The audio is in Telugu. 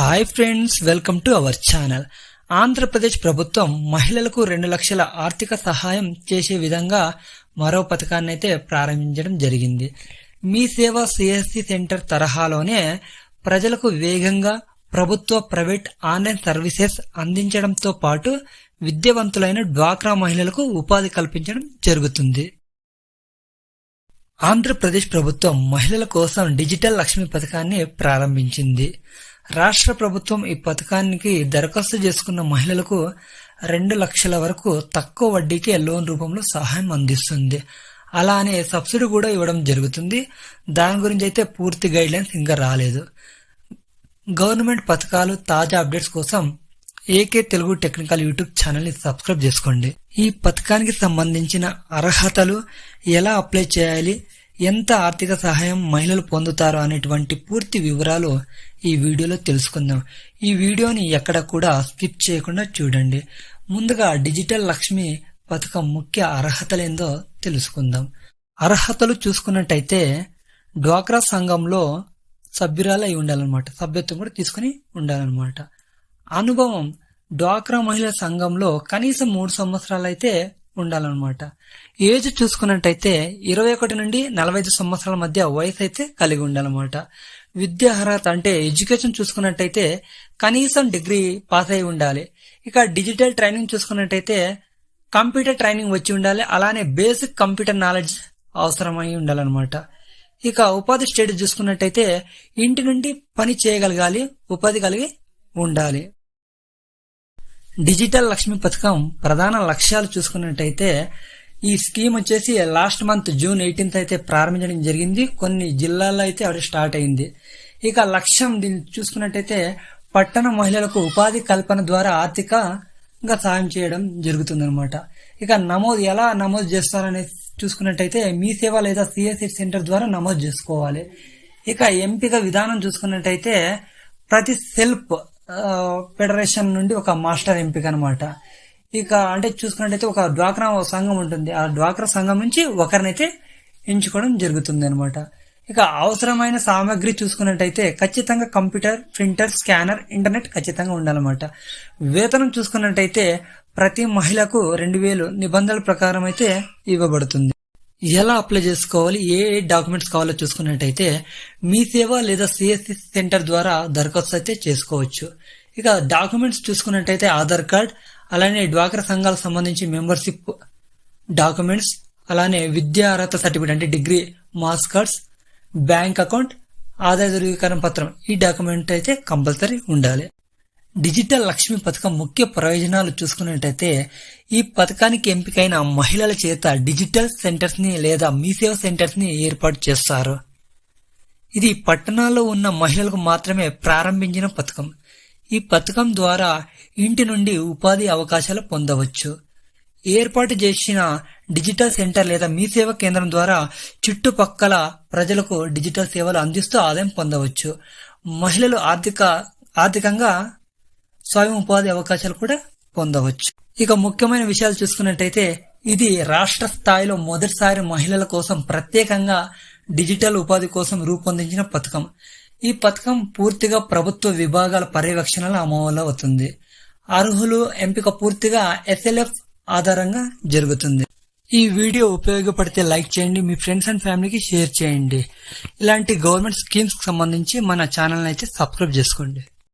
Hi friends welcome to our channel Andhra Pradesh ప్రభుత్వం మహిళలకు రెండు లక్షల ఆర్థిక సహాయం చేసే విధంగా మరో పథకాన్ని అయితే ప్రారంభించడం జరిగింది. మీ సేవ సిఎస్సి సెంటర్ తరహాలోనే ప్రజలకు వేగంగా ప్రభుత్వ ప్రైవేట్ ఆన్లైన్ సర్వీసెస్ అందించడంతో పాటు విద్యావంతులైన డ్వాక్రా మహిళలకు ఉపాధి కల్పించడం జరుగుతుంది. ఆంధ్రప్రదేశ్ ప్రభుత్వం మహిళల కోసం డిజిటల్ లక్ష్మి పథకాన్ని ప్రారంభించింది. రాష్ట్ర ప్రభుత్వం ఈ పథకానికి దరఖాస్తు చేసుకున్న మహిళలకు రెండు లక్షల వరకు తక్కువ వడ్డీకే లోన్ రూపంలో సహాయం అందిస్తుంది. అలానే సబ్సిడీ కూడా ఇవ్వడం జరుగుతుంది. దాని గురించి అయితే పూర్తి గైడ్ లైన్స్ ఇంకా రాలేదు. గవర్నమెంట్ పథకాలు తాజా అప్డేట్స్ కోసం ఏకే తెలుగు టెక్నికల్ యూట్యూబ్ ఛానల్ని సబ్స్క్రైబ్ చేసుకోండి. ఈ పథకానికి సంబంధించిన అర్హతలు ఎలా అప్లై చేయాలి ఎంత ఆర్థిక సహాయం మహిళలు పొందుతారు అనేటువంటి పూర్తి వివరాలు ఈ వీడియోలో తెలుసుకుందాం. ఈ వీడియోని ఎక్కడ కూడా స్కిప్ చేయకుండా చూడండి. ముందుగా డిజిటల్ లక్ష్మి పథకం ముఖ్య అర్హతలేందో తెలుసుకుందాం. అర్హతలు చూసుకున్నట్టయితే డ్వాక్రా సంఘంలో సభ్యురాలు అయి ఉండాలన్నమాట. సభ్యత్వం కూడా తీసుకుని ఉండాలన్నమాట. అనుభవం డ్వాక్రా మహిళా సంఘంలో కనీసం మూడు సంవత్సరాలు అయితే ఉండాలన్నమాట. ఏజ్ చూసుకున్నట్టయితే ఇరవై ఒకటి నుండి నలభై ఐదు సంవత్సరాల మధ్య వయసు అయితే కలిగి ఉండాలన్నమాట. విద్యా అర్హత అంటే ఎడ్యుకేషన్ చూసుకున్నట్టయితే కనీసం డిగ్రీ పాస్ అయి ఉండాలి. ఇక డిజిటల్ ట్రైనింగ్ చూసుకున్నట్టయితే కంప్యూటర్ ట్రైనింగ్ వచ్చి ఉండాలి. అలానే బేసిక్ కంప్యూటర్ నాలెడ్జ్ అవసరమై ఉండాలన్నమాట. ఇక ఉపాధి స్టేట్ చూసుకున్నట్టయితే ఇంటి నుండి పని చేయగలగాలి ఉపాధి కలిగి ఉండాలి. డిజిటల్ లక్ష్మి పథకం ప్రధాన లక్ష్యాలు చూసుకున్నట్టయితే ఈ స్కీమ్ వచ్చేసి లాస్ట్ మంత్ జూన్ ఎయిటీన్త్ అయితే ప్రారంభించడం జరిగింది. కొన్ని జిల్లాల్లో అయితే అవి స్టార్ట్ అయింది. ఇక లక్ష్యం దీన్ని చూసుకున్నట్టయితే పట్టణ మహిళలకు ఉపాధి కల్పన ద్వారా ఆర్థికంగా సాయం చేయడం జరుగుతుందనమాట ఇక నమోదు ఎలా నమోదు చేస్తారనే చూసుకున్నట్టయితే మీ సేవ లేదా సిఎస్సి సెంటర్ ద్వారా నమోదు చేసుకోవాలి. ఇక ఎంపిక విధానం చూసుకున్నట్టయితే ప్రతి సెల్ఫ్ ఫెడరేషన్ నుండి ఒక మాస్టర్ ఎంపిక అనమాట ఇక అంటే చూసుకున్నట్టయితే ఒక డ్వాక్రా సంఘం ఉంటుంది. ఆ డ్వాక్రా సంఘం నుంచి ఒకరినైతే ఎంచుకోవడం జరుగుతుంది అనమాట ఇక అవసరమైన సామాగ్రి చూసుకున్నట్టయితే ఖచ్చితంగా కంప్యూటర్ ప్రింటర్ స్కానర్ ఇంటర్నెట్ ఖచ్చితంగా ఉండాలన్నమాట. వేతనం చూసుకున్నట్టయితే ప్రతి మహిళకు రెండు వేలు నిబంధనల ప్రకారం అయితే ఇవ్వబడుతుంది. ఎలా అప్లై చేసుకోవాలి ఏ ఏ డాక్యుమెంట్స్ కావాలో చూసుకున్నట్టయితే మీ సేవ లేదా సిఎస్సి సెంటర్ ద్వారా దరఖాస్తు అయితే చేసుకోవచ్చు. ఇక డాక్యుమెంట్స్ చూసుకున్నట్టయితే ఆధార్ కార్డ్ అలానే డ్వాక్రా సంఘాలకు సంబంధించి మెంబర్షిప్ డాక్యుమెంట్స్ అలానే విద్యా అర్హత సర్టిఫికేట్ అంటే degree marks cards bank account ఆదాయ ధృవీకరణ పత్రం ఈ డాక్యుమెంట్ అయితే కంపల్సరీ ఉండాలి. డిజిటల్ లక్ష్మి పథకం ముఖ్య ప్రయోజనాలు చూసుకున్నట్టయితే ఈ పథకానికి ఎంపికైన మహిళల చేత డిజిటల్ సెంటర్స్ని లేదా మీసేవ సెంటర్స్ని సెంటర్స్ని ఏర్పాటు చేస్తారు. ఇది పట్టణాల్లో ఉన్న మహిళలకు మాత్రమే ప్రారంభించిన పథకం. ఈ పథకం ద్వారా ఇంటి నుండి ఉపాధి అవకాశాలు పొందవచ్చు. ఏర్పాటు చేసిన డిజిటల్ సెంటర్ లేదా మీ సేవ కేంద్రం ద్వారా చుట్టుపక్కల ప్రజలకు డిజిటల్ సేవలు అందిస్తూ ఆదాయం పొందవచ్చు. మహిళలు ఆర్థిక ఆర్థికంగా స్వయం ఉపాధి అవకాశాలు కూడా పొందవచ్చు. ఇక ముఖ్యమైన విషయాలు చూసుకున్నట్టయితే ఇది రాష్ట్ర స్థాయిలో మొదటిసారి మహిళల కోసం ప్రత్యేకంగా డిజిటల్ ఉపాధి కోసం రూపొందించిన పథకం. ఈ పథకం పూర్తిగా ప్రభుత్వ విభాగాల పర్యవేక్షణలో అమలులో అవుతుంది. అర్హులు ఎంపిక పూర్తిగా ఎస్ఎల్ఎఫ్ ఆధారంగా జరుగుతుంది. ఈ వీడియో ఉపయోగపడితే లైక్ చేయండి మీ ఫ్రెండ్స్ అండ్ ఫ్యామిలీకి షేర్ చేయండి. ఇలాంటి గవర్నమెంట్ స్కీమ్స్ సంబంధించి మన ఛానల్ అయితే సబ్స్క్రైబ్ చేసుకోండి.